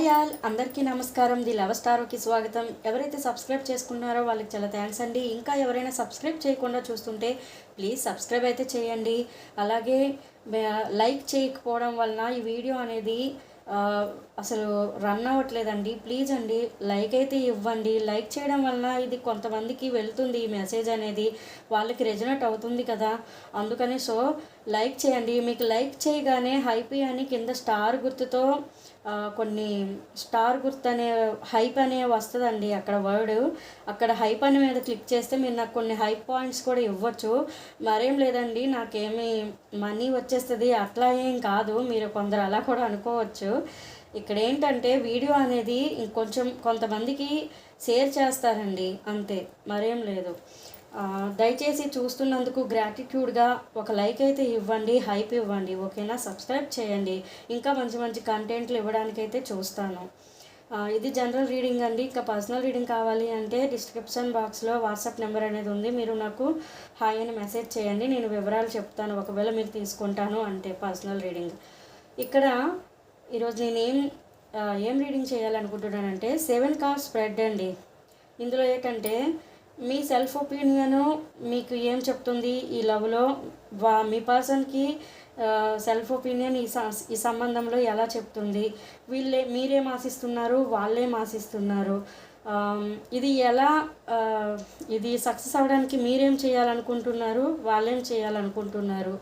Hi all అందరికీ నమస్కారం. The love స్టార్కి స్వాగతం. ఎవరైతే సబ్స్క్రైబ్ చేసుకున్నారో వాళ్ళకి చాలా థ్యాంక్స్ అండి. ఇంకా ఎవరైనా సబ్స్క్రైబ్ చేయకుండా చూస్తుంటే ప్లీజ్ సబ్స్క్రైబ్ అయితే చేయండి. అలాగే లైక్ చేయకపోవడం వలన ఈ వీడియో అనేది అసలు రన్ అవ్వట్లేదండి. ప్లీజ్ అండి లైక్ అయితే ఇవ్వండి. లైక్ చేయడం వలన ఇది కొంతమందికి వెళ్తుంది ఈ మెసేజ్ అనేది. వాళ్ళకి రెజనేట్ అవుతుంది కదా. అందుకని సో లైక్ చేయండి. మీకు లైక్ చేయగానే హైపీ అని కింద స్టార్ గుర్తుతో కొన్ని స్టార్ గుర్తు అనే హైప్ అనే వస్తుందండి అక్కడ వర్డ్. అక్కడ హైప్ అనే మీద క్లిక్ చేస్తే మీరు నాకు కొన్ని హైప్ పాయింట్స్ కూడా ఇవ్వచ్చు. మరేం లేదండి నాకేమి మనీ వచ్చేస్తుంది అట్లా ఏం కాదు. మీరు కొందరు అలా కూడా అనుకోవచ్చు. ఇక్కడ ఏంటంటే వీడియో అనేది ఇంకొంచెం కొంతమందికి షేర్ చేస్తారండి అంతే. మరేం లేదు. దయచేసి చూస్తున్నందుకు గ్రాటిట్యూడ్గా ఒక లైక్ అయితే ఇవ్వండి హైప్ ఇవ్వండి ఓకేనా? సబ్స్క్రైబ్ చేయండి. ఇంకా మంచి మంచి కంటెంట్లు ఇవ్వడానికైతే చూస్తాను. ఇది జనరల్ రీడింగ్ అండి. ఇంకా పర్సనల్ రీడింగ్ కావాలి అంటే డిస్క్రిప్షన్ బాక్స్లో వాట్సాప్ నెంబర్ అనేది ఉంది. మీరు నాకు హాయ్ అని మెసేజ్ చేయండి. నేను వివరాలు చెప్తాను. ఒకవేళ మీరు తీసుకుంటాను అంటే పర్సనల్ రీడింగ్ ఇక్కడ ఈరోజు నేనేం ఏం రీడింగ్ చేయాలనుకుంటున్నానంటే సెవెన్ కార్ స్ప్రెడ్ అండి. ఇందులో ఏంటంటే మీ సెల్ఫ్ ఒపీనియను మీకు ఏం చెప్తుంది ఈ లవ్లో వా మీ పర్సన్కి సెల్ఫ్ ఒపీనియన్ ఈ స- ఈ సంబంధంలో ఎలా చెప్తుంది? వీళ్ళే మీరేం ఆశిస్తున్నారు వాళ్ళేం ఆశిస్తున్నారు ఇది ఎలా ఇది సక్సెస్ అవ్వడానికి మీరేం చేయాలనుకుంటున్నారు? వాళ్ళేం చేయాలనుకుంటున్నారు?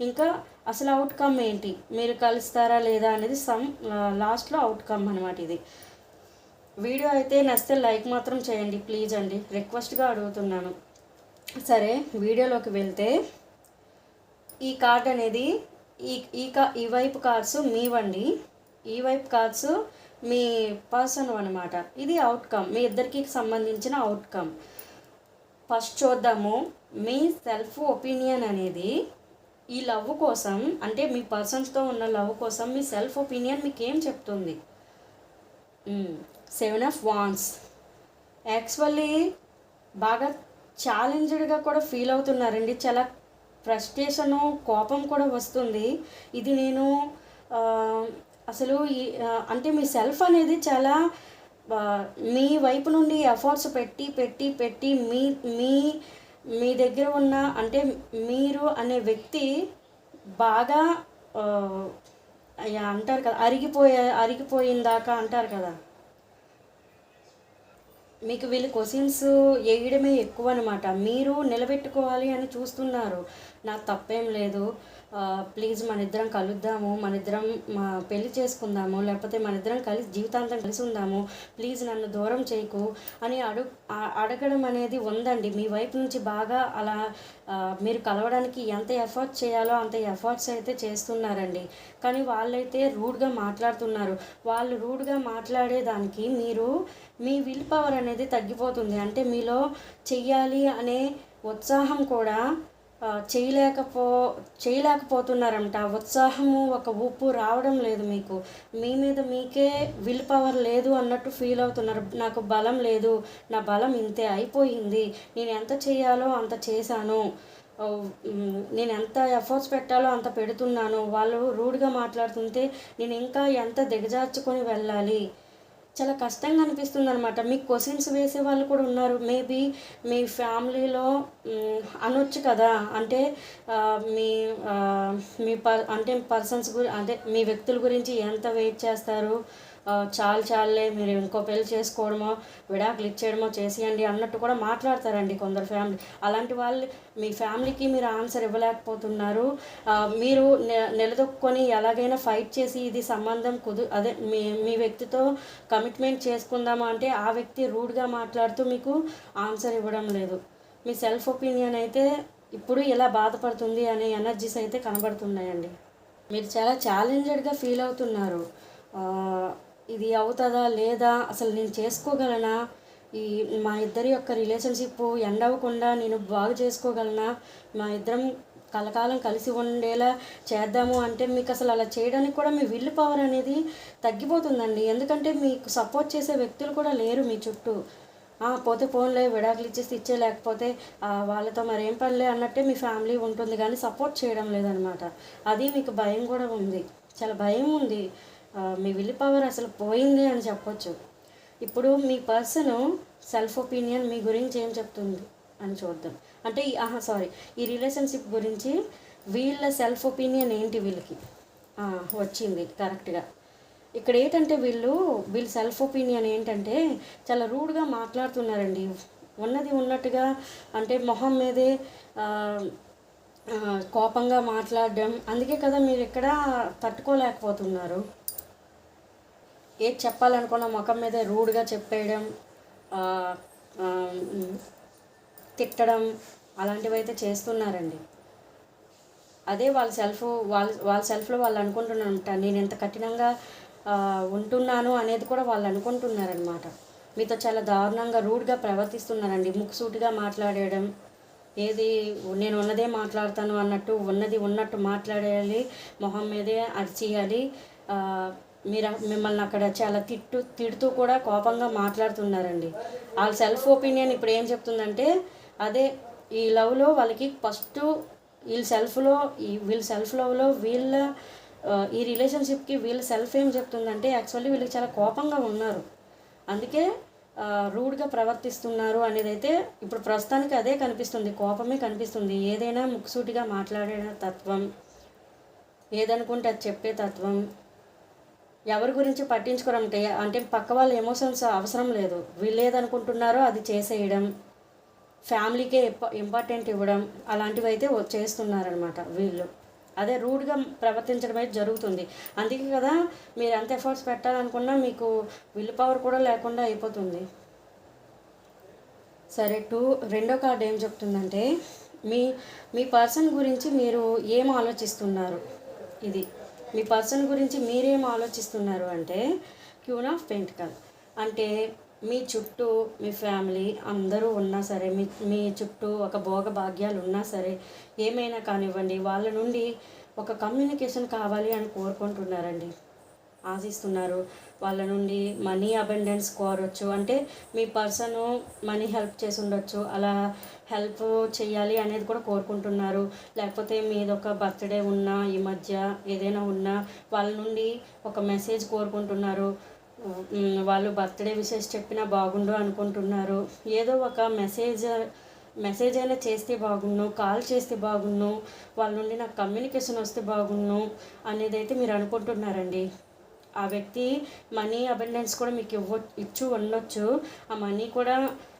ఇంకా అసలు అవుట్కమ్ ఏంటి? మీరు కలుస్తారా లేదా అనేది సమ్ లాస్ట్లో అవుట్కమ్ అనమాట ఇది. వీడియో అయితే నచ్చితే లైక్ మాత్రం చేయండి ప్లీజ్ అండి. రిక్వెస్ట్గా అడుగుతున్నాను. సరే వీడియోలోకి వెళ్తే ఈ కార్డ్ అనేది ఈ ఈ కా ఈ వైపు కార్డ్స్ మీవండి. ఈ వైపు కార్డ్స్ మీ పర్సన్ అనమాట ఇది అవుట్కమ్ మీ ఇద్దరికి సంబంధించిన అవుట్కమ్ ఫస్ట్ చూద్దాము. మీ సెల్ఫ్ ఒపీనియన్ అనేది ఈ లవ్ కోసం అంటే మీ పర్సన్స్తో ఉన్న లవ్ కోసం మీ సెల్ఫ్ ఒపీనియన్ మీకు ఏం చెప్తుంది సెవెన్ ఆఫ్ వాన్స్. యాక్చువల్లీ బాగా ఛాలెంజ్డ్గా కూడా ఫీల్ అవుతున్నారండి. చాలా ఫ్రస్ట్రేషను కోపం కూడా వస్తుంది. ఇది నేను అసలు ఈ అంటే మీ సెల్ఫ్ అనేది చాలా మీ వైపు నుండి ఎఫర్ట్స్ పెట్టి పెట్టి పెట్టి మీ మీ మీ దగ్గర ఉన్న అంటే మీరు అనే వ్యక్తి బాగా అయ్యా అంటారు కదా అరిగిపోయే అరిగిపోయిందాకా అంటారు కదా. మీకు వీళ్ళు క్వశ్చన్స్ వేయడమే ఎక్కువ అనమాట మీరు నిలబెట్టుకోవాలి అని చూస్తున్నారు. నాకు తప్పేం లేదు. ప్లీజ్ మన ఇద్దరం కలుద్దాము. మన ఇద్దరం మా పెళ్ళి చేసుకుందాము. లేకపోతే మన ఇద్దరం కలిసి జీవితాంతం కలిసి ఉందాము. ప్లీజ్ నన్ను దూరం చేయకు అని అడుగు అడగడం అనేది ఉందండి. మీ వైపు నుంచి బాగా అలా మీరు కలవడానికి ఎంత ఎఫర్ట్ చేయాలో అంత ఎఫర్ట్స్ అయితే చేస్తున్నారండి. కానీ వాళ్ళైతే రూడ్గా మాట్లాడుతున్నారు. వాళ్ళు రూడ్గా మాట్లాడేదానికి మీరు మీ విల్ పవర్ అనేది తగ్గిపోతుంది. అంటే మీలో చెయ్యాలి అనే ఉత్సాహం కూడా చేయలేకపో చేయలేకపోతున్నారంట. ఉత్సాహము ఒక ఉప్పు రావడం లేదు మీకు. మీ మీద మీకే విల్ పవర్ లేదు అన్నట్టు ఫీల్ అవుతున్నారు. నాకు బలం లేదు. నా బలం ఇంతే అయిపోయింది. నేను ఎంత చేయాలో అంత చేశాను. నేను ఎంత ఎఫర్ట్స్ పెట్టాలో అంత పెడుతున్నాను. వాళ్ళు రూడ్గా మాట్లాడుతుంటే నేను ఇంకా ఎంత దిగజార్చుకొని వెళ్ళాలి? చాలా కష్టంగా అనిపిస్తుంది అనమాట మీకు క్వశ్చన్స్ వేసే వాళ్ళు కూడా ఉన్నారు. మేబీ మీ ఫ్యామిలీలో అనొచ్చు కదా. అంటే మీ మీ పర్ అంటే పర్సన్స్ గురి అంటే మీ వ్యక్తుల గురించి ఎంత వెయిట్ చేస్తారు? చాలు చాలులే మీరు ఇంకో పెళ్ళి చేసుకోవడమో విడాకులు ఇచ్చేయడమో చేసేయండి అన్నట్టు కూడా మాట్లాడతారండి కొందరు ఫ్యామిలీ. అలాంటి వాళ్ళు మీ ఫ్యామిలీకి మీరు ఆన్సర్ ఇవ్వలేకపోతున్నారు. మీరు నిలదొక్కుని ఎలాగైనా ఫైట్ చేసి ఇది సంబంధం కుదు అదే మీ మీ వ్యక్తితో కమిట్మెంట్ చేసుకుందామా అంటే ఆ వ్యక్తి రూడ్గా మాట్లాడుతూ మీకు ఆన్సర్ ఇవ్వడం లేదు. మీ సెల్ఫ్ ఒపీనియన్ అయితే ఇప్పుడు ఇలా బాధపడుతుంది అనే ఎనర్జీస్ అయితే కనబడుతున్నాయండి. మీరు చాలా ఛాలెంజెడ్గా ఫీల్ అవుతున్నారు. ఇది అవుతుందా లేదా? అసలు నేను చేసుకోగలనా? ఈ మా ఇద్దరి యొక్క రిలేషన్షిప్ ఎండ్ అవ్వకుండా నేను బాగు చేసుకోగలనా? మా ఇద్దరం కలకాలం కలిసి ఉండేలా చేద్దాము అంటే మీకు అసలు అలా చేయడానికి కూడా మీ విల్ పవర్ అనేది తగ్గిపోతుందండి. ఎందుకంటే మీకు సపోర్ట్ చేసే వ్యక్తులు కూడా లేరు మీ చుట్టూ. ఆ, పోతే ఫోన్లే విడాకులు ఇచ్చేసి ఇచ్చే లేకపోతే వాళ్ళతో మరేం పనిలే అన్నట్టే మీ ఫ్యామిలీ ఉంటుంది కానీ సపోర్ట్ చేయడం లేదనమాట. అది మీకు భయం కూడా ఉంది. చాలా భయం ఉంది. మీ విల్ పవర్ అసలు పోయింది అని చెప్పొచ్చు. ఇప్పుడు మీ పర్సన్ సెల్ఫ్ ఒపీనియన్ మీ గురించి ఏం చెప్తుంది అని చూద్దాం. అంటే ఆహా సారీ ఈ రిలేషన్షిప్ గురించి వీళ్ళ సెల్ఫ్ ఒపీనియన్ ఏంటి వీళ్ళకి? వచ్చింది కరెక్ట్గా ఇక్కడ ఏంటంటే వీళ్ళు వీళ్ళ సెల్ఫ్ ఒపీనియన్ ఏంటంటే చాలా రూడ్గా మాట్లాడుతున్నారండి. ఉన్నది ఉన్నట్టుగా అంటే మొహం మీదే కోపంగా మాట్లాడడం. అందుకే కదా మీరు ఇక్కడ తట్టుకోలేకపోతున్నారు. ఏది చెప్పాలనుకున్న ముఖం మీద రూడ్గా చెప్పేయడం తిట్టడం అలాంటివి అయితే చేస్తున్నారండి. అదే వాళ్ళ సెల్ఫ్ వాళ్ళ వాళ్ళ సెల్ఫ్లో వాళ్ళు అనుకుంటున్నారంట నేను ఎంత కఠినంగా ఉంటున్నాను అనేది కూడా వాళ్ళు అనుకుంటున్నారనమాట మీతో చాలా దారుణంగా రూడ్గా ప్రవర్తిస్తున్నారండి. ముక్కుసూటిగా మాట్లాడేయడం ఏది నేను ఉన్నదే మాట్లాడతాను అన్నట్టు ఉన్నది ఉన్నట్టు మాట్లాడేయాలి మొహం మీదే అరిచేయాలి మీరు మిమ్మల్ని అక్కడ చాలా తిట్టు తిడుతూ కూడా కోపంగా మాట్లాడుతున్నారండి. వాళ్ళ సెల్ఫ్ ఒపీనియన్ ఇప్పుడు ఏం చెప్తుందంటే అదే ఈ లవ్లో వాళ్ళకి ఫస్ట్ వీళ్ళ సెల్ఫ్లో ఈ వీళ్ళ సెల్ఫ్ లవ్లో వీళ్ళ ఈ రిలేషన్షిప్కి వీళ్ళ సెల్ఫ్ ఏం చెప్తుందంటే యాక్చువల్లీ వీళ్ళకి చాలా కోపంగా ఉన్నారు. అందుకే రూడ్గా ప్రవర్తిస్తున్నారు అనేది అయితే ఇప్పుడు ప్రస్తుతానికి అదే కనిపిస్తుంది కోపమే కనిపిస్తుంది. ఏదైనా ముక్కుసూటిగా మాట్లాడే తత్వం ఏదనుకుంటే అది చెప్పే తత్వం ఎవరి గురించి పట్టించుకోరంటే అంటే పక్క వాళ్ళ ఎమోషన్స్ అవసరం లేదు. వీళ్ళు ఏదనుకుంటున్నారో అది చేసేయడం ఫ్యామిలీకే ఇంపార్టెంట్ ఇవ్వడం అలాంటివి అయితే చేస్తున్నారనమాట వీళ్ళు. అదే రూడ్గా ప్రవర్తించడం అయితే జరుగుతుంది. అందుకే కదా మీరు ఎంత ఎఫర్ట్స్ పెట్టాలనుకున్నా మీకు విల్ పవర్ కూడా లేకుండా అయిపోతుంది. సరే టూ రెండో కార్డు ఏం చెప్తుందంటే మీ మీ పర్సన్ గురించి మీరు ఏం ఆలోచిస్తున్నారు? ఇది. మీ పర్సన్ గురించి మీరేం ఆలోచిస్తున్నారు అంటే క్యూన్ ఆఫ్ పెంటికల్ అంటే మీ చుట్టూ మీ ఫ్యామిలీ అందరూ ఉన్నా సరే మీ మీ చుట్టూ ఒక భోగ భాగ్యాలు ఉన్నా సరే ఏమైనా కానివ్వండి వాళ్ళ నుండి ఒక కమ్యూనికేషన్ కావాలి అని కోరుకుంటున్నారండి. ఆశిస్తున్నారు. వాళ్ళ నుండి మనీ అబెండెన్స్ కోరొచ్చు అంటే మీ పర్సన్ మనీ హెల్ప్ చేసి ఉండొచ్చు అలా హెల్ప్ చేయాలి అనేది కూడా కోరుకుంటున్నారు. లేకపోతే మీదొక బర్త్డే ఉన్నా ఈ మధ్య ఏదైనా ఉన్నా వాళ్ళ నుండి ఒక మెసేజ్ కోరుకుంటున్నారు. వాళ్ళు బర్త్డే విషెస్ చెప్పినా బాగుండు అనుకుంటున్నారు. ఏదో ఒక మెసేజ్ మెసేజ్ అయినా చేస్తే బాగుండు కాల్ చేస్తే బాగుండు వాళ్ళ నుండి నాకు కమ్యూనికేషన్ వస్తే బాగుండు అనేది అయితే మీరు అనుకుంటున్నారండి. ఆ వ్యక్తి మనీ అబెండెన్స్ కూడా మీకు ఇవ్వ ఇచ్చు ఉండొచ్చు. ఆ మనీ కూడా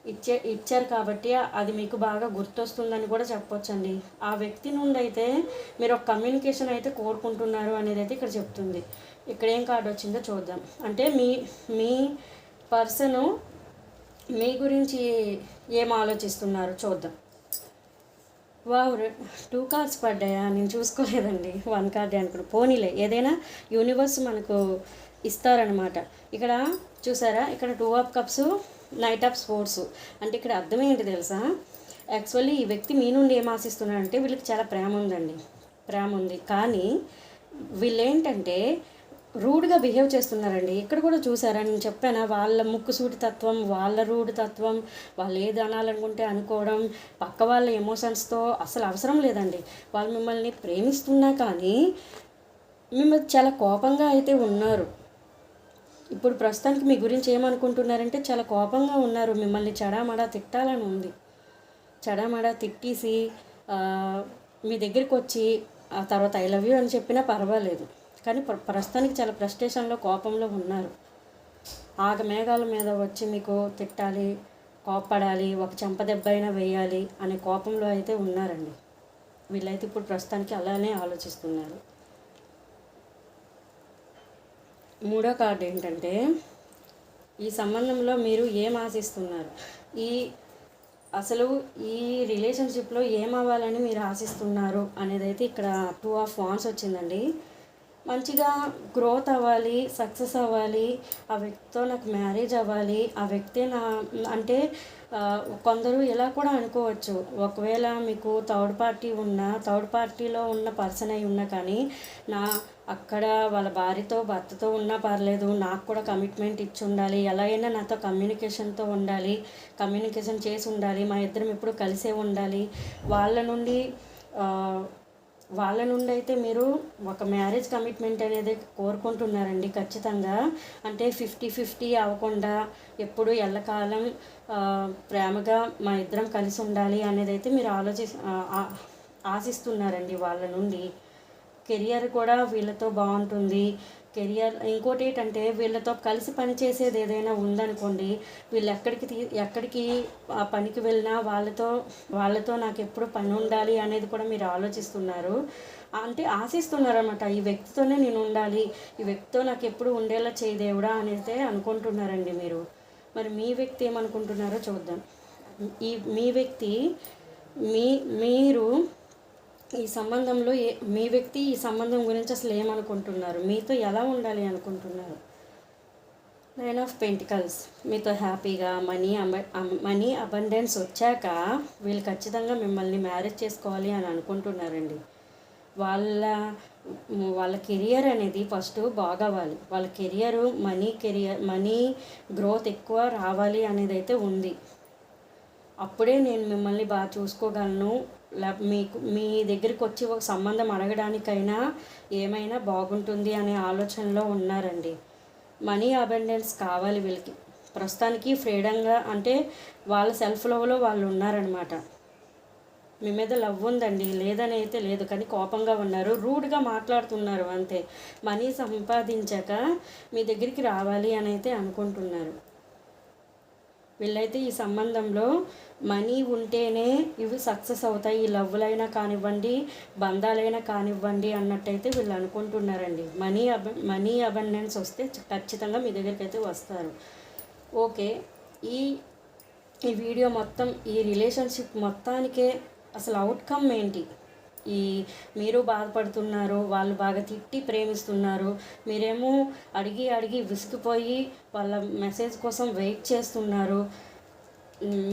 ఇచ్చే ఇచ్చారు కాబట్టి అది మీకు బాగా గుర్తొస్తుందని కూడా చెప్పొచ్చండి. ఆ వ్యక్తి నుండి అయితే మీరు ఒక కమ్యూనికేషన్ అయితే కోరుకుంటున్నారు అనేది అయితే ఇక్కడ చెప్తుంది. ఇక్కడ ఏం కార్డు వచ్చిందో చూద్దాం. అంటే మీ మీ పర్సను మీ గురించి ఏం ఆలోచిస్తున్నారు? చూద్దాం. వావ్ టూ కార్డ్స్ పడ్డాయా? నేను చూసుకోలేదండి. వన్ కార్డే అనుకున్నా. పోనీలే ఏదైనా యూనివర్స్ మనకు ఇస్తారనమాట ఇక్కడ చూసారా? ఇక్కడ two of cups knight of sports. అంటే ఇక్కడ అర్థం ఏంటి తెలుసా? యాక్చువల్లీ ఈ వ్యక్తి మీ నుండి ఏం ఆశిస్తున్నాడంటే వీళ్ళకి చాలా ప్రేమ ఉందండి. ప్రేమ ఉంది. కానీ వీళ్ళు ఏంటంటే రూడ్గా బిహేవ్ చేస్తున్నారండి. ఇక్కడ కూడా చూసారా? నేను చెప్పానా వాళ్ళ ముక్కుసూటి తత్వం వాళ్ళ రూడ్ తత్వం వాళ్ళు ఏది అనాలనుకుంటే అనుకోవడం పక్క వాళ్ళ ఎమోషన్స్తో అసలు అవసరం లేదండి. వాళ్ళు మిమ్మల్ని ప్రేమిస్తున్నా కానీ మిమ్మల్ని చాలా కోపంగా అయితే ఉన్నారు. ఇప్పుడు ప్రస్తుతానికి మీ గురించి ఏమనుకుంటున్నారంటే చాలా కోపంగా ఉన్నారు. మిమ్మల్ని చడామడా తిట్టాలని ఉంది. చెడామడా తిట్టేసి మీ దగ్గరికి వచ్చి ఆ తర్వాత ఐ లవ్ యూ అని చెప్పినా పర్వాలేదు. కానీ ప్ర- ప్రస్తుతానికి చాలా ఫ్రస్ట్రేషన్లో కోపంలో ఉన్నారు. ఆగ మేఘాల మీద వచ్చి మీకు తిట్టాలి కోప్పడాలి ఒక చెంప దెబ్బ అయినా వేయాలి అనే కోపంలో అయితే ఉన్నారండి. వీళ్ళైతే ఇప్పుడు ప్రస్తుతానికి అలానే ఆలోచిస్తున్నారు. మూడో కార్డు ఏంటంటే ఈ సంబంధంలో మీరు ఏం ఆశిస్తున్నారు? ఈ అసలు ఈ రిలేషన్షిప్లో ఏం అవ్వాలని మీరు ఆశిస్తున్నారు అనేది అయితే ఇక్కడ టూ ఆఫ్ వాన్స్ వచ్చిందండి. మంచిగా గ్రోత్ అవ్వాలి సక్సెస్ అవ్వాలి ఆ వ్యక్తితో నాకు మ్యారేజ్ అవ్వాలి ఆ వ్యక్తి నా అంటే కొందరు ఇలా కూడా అనుకోవచ్చు. ఒకవేళ మీకు థర్డ్ పార్టీ ఉన్న థర్డ్ పార్టీలో ఉన్న పర్సన్ అయి ఉన్నా కానీ నా అక్కడ వాళ్ళ భార్యతో భర్తతో ఉన్నా పర్లేదు నాకు కూడా కమిట్మెంట్ ఇచ్చి ఉండాలి. ఎలాగైనా నాతో కమ్యూనికేషన్తో ఉండాలి కమ్యూనికేషన్ చేసి ఉండాలి. మా ఇద్దరం ఎప్పుడు కలిసే ఉండాలి. వాళ్ళ నుండి వాళ్ళ నుండి అయితే మీరు ఒక మ్యారేజ్ కమిట్మెంట్ అనేది కోరుకుంటున్నారండి ఖచ్చితంగా. అంటే ఫిఫ్టీ ఫిఫ్టీ అవ్వకుండా ఎప్పుడు ఎల్లకాలం ప్రేమగా మా ఇద్దరం కలిసి ఉండాలి అనేది అయితే మీరు ఆలోచి ఆశిస్తున్నారండి వాళ్ళ నుండి. కెరియర్ కూడా వీళ్ళతో బాగుంటుంది. కెరియర్ ఇంకోటి ఏంటంటే వీళ్ళతో కలిసి పనిచేసేది ఏదైనా ఉందనుకోండి వీళ్ళు ఎక్కడికి తీ ఎక్కడికి ఆ పనికి వెళ్ళినా వాళ్ళతో వాళ్ళతో నాకు ఎప్పుడు పని ఉండాలి అనేది కూడా మీరు ఆలోచిస్తున్నారు. అంటే ఆశిస్తున్నారు అనమాట ఈ వ్యక్తితోనే నేను ఉండాలి ఈ వ్యక్తితో నాకు ఎప్పుడు ఉండేలా చేయదేవుడా అనేది అనుకుంటున్నారండి మీరు. మరి మీ వ్యక్తి ఏమనుకుంటున్నారో చూద్దాం. ఈ మీ వ్యక్తి మీ మీరు ఈ సంబంధంలో ఏ మీ వ్యక్తి ఈ సంబంధం గురించి అసలు ఏమనుకుంటున్నారు? మీతో ఎలా ఉండాలి అనుకుంటున్నారు? నైన్ ఆఫ్ పెంటికల్స్ మీతో హ్యాపీగా మనీ మనీ అబండెన్స్ వచ్చాక వీళ్ళు ఖచ్చితంగా మిమ్మల్ని మ్యారేజ్ చేసుకోవాలి అని అనుకుంటున్నారండి. వాళ్ళ వాళ్ళ కెరియర్ అనేది ఫస్ట్ బాగవ్వాలి వాళ్ళ career money career money growth ఎక్కువ రావాలి అనేది అయితే ఉంది. అప్పుడే నేను మిమ్మల్ని బాగా చూసుకోగలను. మీకు మీ దగ్గరికి వచ్చి ఒక సంబంధం అడగడానికైనా ఏమైనా బాగుంటుంది అనే ఆలోచనలో ఉన్నారండి. మనీ అబెండెన్స్ కావాలి వీళ్ళకి. ప్రస్తుతానికి ఫ్రీడంగా అంటే వాళ్ళ సెల్ఫ్ లవ్లో వాళ్ళు ఉన్నారనమాట మీ మీద లవ్ ఉందండి లేదని అయితే లేదు కానీ కోపంగా ఉన్నారు రూడ్గా మాట్లాడుతున్నారు అంతే. మనీ సంపాదించాక మీ దగ్గరికి రావాలి అని అయితే అనుకుంటున్నారు. వీళ్ళైతే ఈ సంబంధంలో మనీ ఉంటేనే ఇవి సక్సెస్ అవుతాయి. ఈ లవ్లైనా కానివ్వండి బంధాలైనా కానివ్వండి అన్నట్టయితే వీళ్ళు అనుకుంటున్నారండి. మనీ అబ మనీ అబండెన్స్ వస్తే ఖచ్చితంగా మీ దగ్గరికి అయితే వస్తారు. ఓకే. ఈ ఈ వీడియో మొత్తం ఈ రిలేషన్షిప్ మొత్తానికే అసలు అవుట్కమ్ ఏంటి? ఈ మీరు బాధపడుతున్నారు వాళ్ళు బాగా తిట్టి ప్రేమిస్తున్నారు మీరేమో అడిగి అడిగి విసిగిపోయి వాళ్ళ మెసేజ్ కోసం వెయిట్ చేస్తున్నారు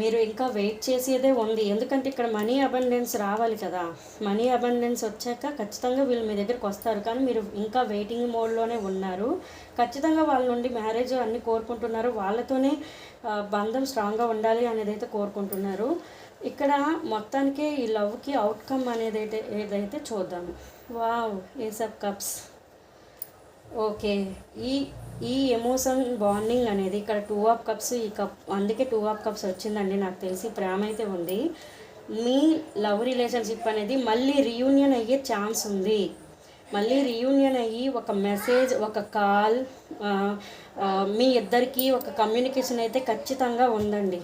మీరు ఇంకా వెయిట్ చేసేదే ఉంది. ఎందుకంటే ఇక్కడ మనీ అబండెన్స్ రావాలి కదా. మనీ అబండెన్స్ వచ్చాక ఖచ్చితంగా వీళ్ళు మీ దగ్గరికి వస్తారు. కానీ మీరు ఇంకా వెయిటింగ్ మోడ్లోనే ఉన్నారు. ఖచ్చితంగా వాళ్ళ నుండి మ్యారేజ్ అన్నీ కోరుకుంటున్నారు. వాళ్ళతోనే బంధం స్ట్రాంగ్గా ఉండాలి అనేది అయితే కోరుకుంటున్నారు. ఇక్కడ మొత్తానికి ఈ లవ్కి అవుట్కమ్ అనేది అయితే ఏదైతే చూద్దాము wow ace of cups. Okay. ఈ ఈ ఎమోషన్ బాండింగ్ అనేది ఇక్కడ టూ ఆఫ్ కప్స్ ఈ కప్ అందుకే టూ ఆఫ్ కప్స్ వచ్చిందండి నాకు తెలిసి ప్రేమ అయితే ఉంది. మీ లవ్ రిలేషన్షిప్ అనేది మళ్ళీ రీయూనియన్ అయ్యే ఛాన్స్ ఉంది. మళ్ళీ రీయూనియన్ అయ్యి ఒక మెసేజ్ ఒక కాల్ మీ ఇద్దరికి ఒక కమ్యూనికేషన్ అయితే ఖచ్చితంగా ఉందండి.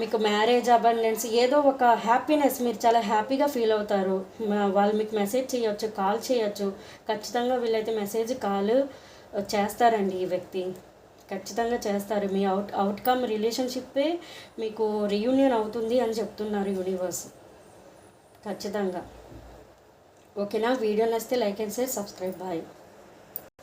మీకు మ్యారేజ్ అబండెన్స్ ఏదో ఒక హ్యాపీనెస్ మీరు చాలా హ్యాపీగా ఫీల్ అవుతారు. వాళ్ళు మీకు మెసేజ్ చేయొచ్చు కాల్ చేయొచ్చు. ఖచ్చితంగా వీళ్ళైతే మెసేజ్ కాల్ చేస్తారండి ఈ వ్యక్తి. ఖచ్చితంగా చేస్తారు. మీ అవుట్ అవుట్కమ్ రిలేషన్షిప్పే మీకు రీయూనియన్ అవుతుంది అని చెప్తున్నారు యూనివర్స్ ఖచ్చితంగా. ఓకేనా? వీడియో నచ్చితే like and share subscribe bye